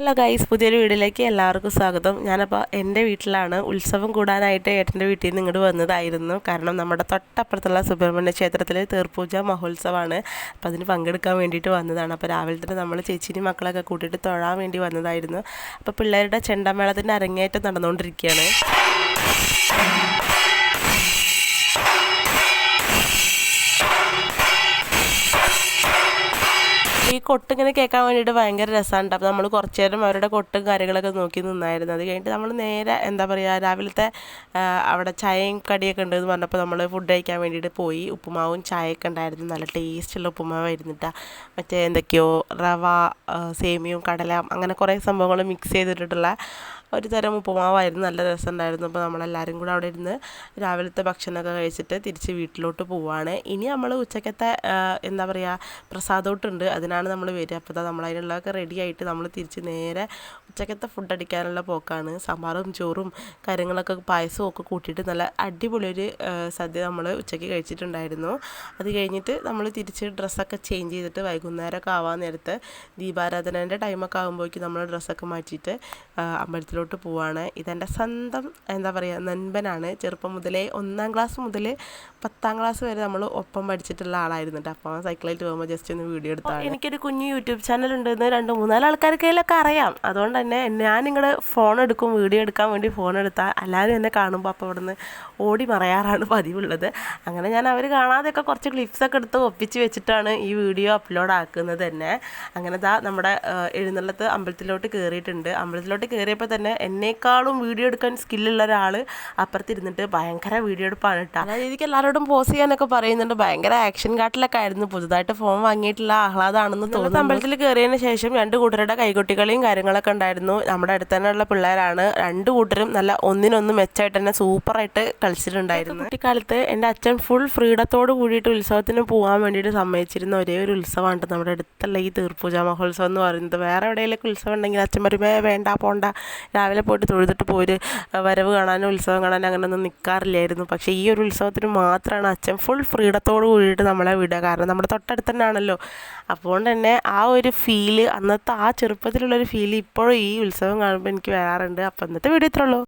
Hello guys പുതിയൊരു വീഡിയോയിലേക്ക് എല്ലാവർക്കും സ്വാഗതം. ഞാനപ്പോൾ എന്റെ വീട്ടിലാണ് ഉത്സവം കൂടാനായിട്ട് ഏട്ടന്റെ വീട്ടിൽ നിന്ന് ഇങ്ങോട്ട് വന്നതായിരുന്നു. കാരണം നമ്മുടെ തൊട്ടപ്പുറത്തുള്ള സുബ്രഹ്മണ്യ ക്ഷേത്രത്തിൽ തീർപ്പൂജ മഹോത്സവമാണ്. അപ്പോൾ അതിന് പങ്കെടുക്കാൻ വേണ്ടിയിട്ട് വന്നതാണ്. അപ്പോൾ രാവിലെ തന്നെ നമ്മൾ ചേച്ചിനും മക്കളൊക്കെ കൂട്ടിയിട്ട് തൊഴാൻ വേണ്ടി വന്നതായിരുന്നു. അപ്പോൾ പിള്ളേരുടെ ചെണ്ടമേളത്തിന്റെ അരങ്ങേറ്റം നടന്നുകൊണ്ടിരിക്കുകയാണ്. കൊട്ട് ഇങ്ങനെ കേൾക്കാൻ വേണ്ടിയിട്ട് ഭയങ്കര രസമാണ് അപ്പോൾ നമ്മൾ കുറച്ച് നേരം അവരുടെ കൊട്ടും കാര്യങ്ങളൊക്കെ നോക്കി നിന്നായിരുന്നു. അത് കഴിഞ്ഞിട്ട് നമ്മൾ നേരെ എന്താ പറയുക രാവിലത്തെ അവിടെ ചായയും കടിയൊക്കെ ഉണ്ടെന്ന് പറഞ്ഞപ്പോൾ നമ്മൾ ഫുഡ് കഴിക്കാൻ വേണ്ടിയിട്ട് പോയി. ഉപ്പുമാവും ചായയൊക്കെ ഉണ്ടായിരുന്നു. നല്ല ടേസ്റ്റുള്ള ഉപ്പുമാവായിരുന്നു കേട്ടോ മറ്റേ എന്തൊക്കെയോ റവ സേമിയവും കടല അങ്ങനെ കുറേ സംഭവങ്ങൾ മിക്സ് ചെയ്തിട്ടുള്ള ഒരു തരം ഉപ്പുമാവായിരുന്നു. നല്ല രസമുണ്ടായിരുന്നു. അപ്പോൾ നമ്മളെല്ലാവരും കൂടെ അവിടെ ഇരുന്ന് രാവിലത്തെ ഭക്ഷണമൊക്കെ കഴിച്ചിട്ട് തിരിച്ച് വീട്ടിലോട്ട് പോവുകയാണ് ഇനി നമ്മൾ ഉച്ചക്കത്തെ എന്താ പറയുക പ്രസാദോട്ടുണ്ട്. അതിനാണ് നമ്മൾ വരിക. അപ്പോൾ നമ്മൾ അതിനുള്ളതൊക്കെ റെഡി ആയിട്ട് നമ്മൾ തിരിച്ച് നേരെ ഉച്ചക്കത്തെ ഫുഡ് അടിക്കാനുള്ള പോക്കാണ്. സാമ്പാറും ചോറും കാര്യങ്ങളൊക്കെ പായസവും ഒക്കെ കൂട്ടിയിട്ട് നല്ല അടിപൊളിയൊരു സദ്യ നമ്മൾ ഉച്ചയ്ക്ക് കഴിച്ചിട്ടുണ്ടായിരുന്നു. അത് കഴിഞ്ഞിട്ട് നമ്മൾ തിരിച്ച് ഡ്രസ്സൊക്കെ ചേഞ്ച് ചെയ്തിട്ട് വൈകുന്നേരമൊക്കെ ആവാൻ നേരത്ത് ദീപാരാധനേന്റെ ടൈമൊക്കെ ആകുമ്പോഴേക്കും നമ്മൾ ഡ്രസ്സൊക്കെ മാറ്റിയിട്ട് അമ്പലത്തിലോട്ട് മുന്നോട്ട് പോവാണ്. ഇതെന്റെ സ്വന്തം എന്താ പറയുക നൻപനാണ്. ചെറുപ്പം മുതലേ ഒന്നാം ക്ലാസ് മുതൽ പത്താം ക്ലാസ് വരെ നമ്മൾ ഒപ്പം പഠിച്ചിട്ടുള്ള ആളായിരുന്നു കേട്ടോ അപ്പോൾ സൈക്കിളായിട്ട് പോകുമ്പോൾ ജസ്റ്റ് ഒന്ന് വീഡിയോ എടുത്താണ്. എനിക്കൊരു കുഞ്ഞു യൂട്യൂബ് ചാനൽ ഉണ്ടെന്ന് രണ്ട് മൂന്നാൽ ആൾക്കാർക്കെല്ലാം കയ്യിലൊക്കെ അറിയാം. അതുകൊണ്ട് തന്നെ ഞാൻ നിങ്ങളുടെ ഫോൺ എടുക്കും വീഡിയോ എടുക്കാൻ വേണ്ടി ഫോൺ എടുത്താൽ എല്ലാവരും എന്നെ കാണുമ്പോൾ അപ്പോൾ അവിടുന്ന് ഓടി മറയാറാണ് പതിവുള്ളത്. അങ്ങനെ ഞാൻ അവർ കാണാതെയൊക്കെ കുറച്ച് ക്ലിപ്സൊക്കെ എടുത്ത് ഒപ്പിച്ച് വെച്ചിട്ടാണ് ഈ വീഡിയോ അപ്ലോഡ് ആക്കുന്നത് തന്നെ. അങ്ങനെ ദാ നമ്മുടെ എഴുന്നള്ളത്ത് അമ്പലത്തിലോട്ട് കയറിയിട്ടുണ്ട് അമ്പലത്തിലോട്ട് കയറിയപ്പോൾ തന്നെ എന്നേക്കാളും വീഡിയോ എടുക്കാൻ സ്കില്ലുള്ള ഒരാൾ അപ്പുറത്തിരുന്നിട്ട് ഭയങ്കര വീഡിയോ എടുപ്പാണ് കേട്ടോ അതായത് എനിക്ക് എല്ലാവരോടും പോസ് ചെയ്യാനൊക്കെ പറയുന്നുണ്ട്. ഭയങ്കര ആക്ഷൻ കാട്ടിലൊക്കെ ആയിരുന്നു. പുതുതായിട്ട് ഫോൺ വാങ്ങിയിട്ടുള്ള ആഹ്ലാദമാണെന്ന് തോന്നുന്നു. അമ്പലത്തിൽ കയറിയതിന് ശേഷം രണ്ട് കൂട്ടരുടെ കൈകുട്ടികളെയും കാര്യങ്ങളൊക്കെ ഉണ്ടായിരുന്നു. നമ്മുടെ അടുത്ത് തന്നെയുള്ള പിള്ളേരാണ്. രണ്ട് കൂട്ടരും നല്ല ഒന്നിനൊന്ന് മെച്ചമായിട്ട് തന്നെ സൂപ്പറായിട്ട് കളിച്ചിട്ടുണ്ടായിരുന്നു. കുട്ടിക്കാലത്ത് എന്റെ അച്ഛൻ ഫുൾ ഫ്രീഡത്തോട് കൂടിയിട്ട് ഉത്സവത്തിന് പോകാൻ വേണ്ടിയിട്ട് സമ്മതിച്ചിരുന്ന ഒരേ ഒരു ഉത്സവമാണ് നമ്മുടെ അടുത്തുള്ള ഈ തീർപ്പൂജ മഹോത്സവം എന്ന് പറയുന്നത്. വേറെ എവിടെയെങ്കിലും ഉത്സവം ഉണ്ടെങ്കിൽ അച്ഛൻ പറയുമ്പോൾ വേണ്ട പോണ്ട. രാവിലെ പോയിട്ട് തൊഴുതിട്ട് പോര് വരവ് കാണാനും ഉത്സവം കാണാനും അങ്ങനെയൊന്നും നിൽക്കാറില്ലായിരുന്നു പക്ഷേ ഈ ഒരു ഉത്സവത്തിന് മാത്രമാണ് അച്ഛൻ ഫുൾ ഫ്രീഡത്തോട് കൂടിയിട്ട് നമ്മളെ വിടുക. കാരണം നമ്മുടെ തൊട്ടടുത്ത് തന്നെയാണല്ലോ. അതുകൊണ്ട് തന്നെ ആ ഒരു ഫീൽ അന്നത്തെ ആ ചെറുപ്പത്തിലുള്ളൊരു ഫീൽ ഇപ്പോഴും ഈ ഉത്സവം കാണുമ്പോൾ എനിക്ക് വരാറുണ്ട്. അപ്പോൾ ഇന്നത്തെ വീഡിയോ ഇത്രയുള്ളൂ